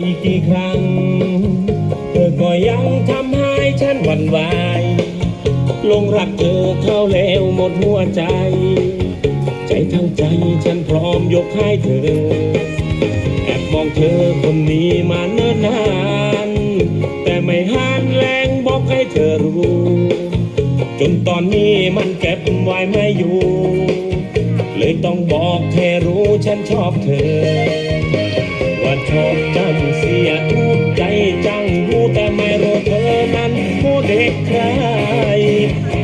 อีกกี่ครั้ง เธอก็ยังทำให้ฉันหวั่นไหวลงรักเธอเข้าแล้วหมดหัวใจ ใจทั้งใจฉันพร้อมยกให้เธอ แอบมองเธอคนนี้มาเนิ่นนาน แต่ไม่หันแรงบอกให้เธอรู้ จนตอนนี้มันเก็บไว้ไม่อยู่ เลยต้องบอกแค่รู้ฉันชอบเธอ ว่าชอบ เด็กใคร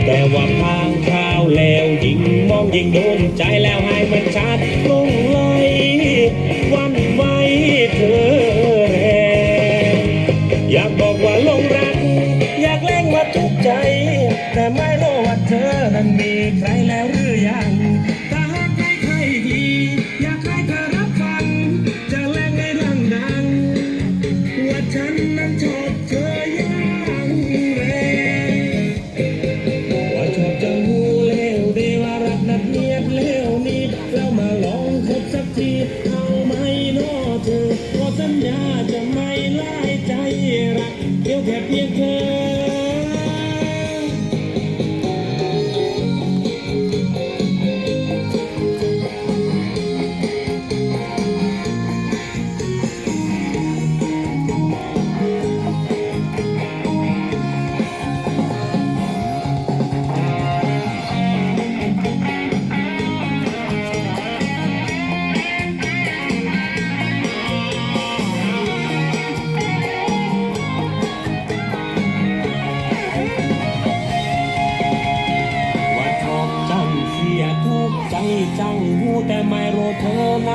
แต่ว่าพางข้าวแล้วยิ่งมองยิ่งโดนใจแล้วให้มันชัดลงไหลวันไหวเธอแรงอยากบอกว่าลงรัก อยากเล่งว่าทุกใจ แต่ไม่รู้ว่าเธอนั้นมีใครแล้วหรือยังถ้าหากไม่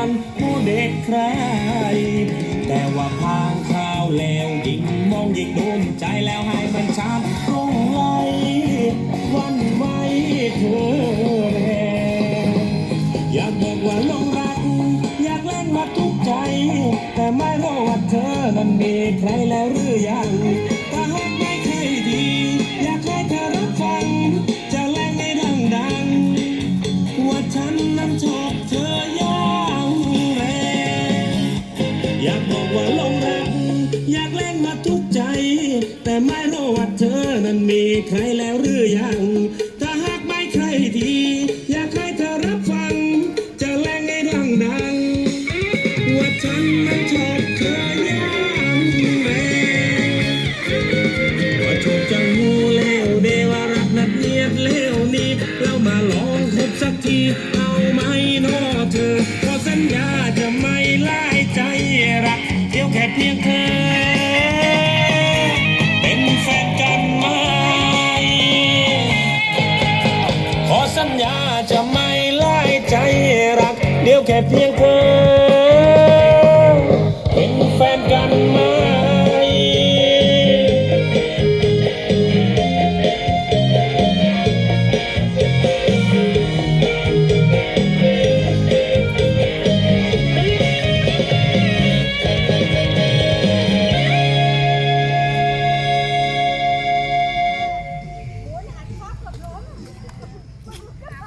นผู้เด็กใคร แต่ว่าพางข้าวแล้วยิ่งมองยิ่งโดนใจแล้วให้มันชัดลงไหลวันไหวเธอแรงอยากบอกว่าลงรัก อยากเล่นมาทุกใจ แต่ไม่รู้ว่าเธอนั้นมีใครแล้วหรือยัง อยากเล่นมาทุกใจ แต่ไม่รู้ว่าเธอนั้นมีใครแล้วหรือยัง ถ้าหากไม่ใครดี อยากให้เธอรับฟัง จะแรงให้ดังดังๆว่าฉันนั้นชอบเธออย่างแรงว่าชอบจังหูเลวเดว่ารักนัดเนียดเลวนี้เรามาลองคบสักที เอาไหมเน้อเธอขอสัญญา ขอ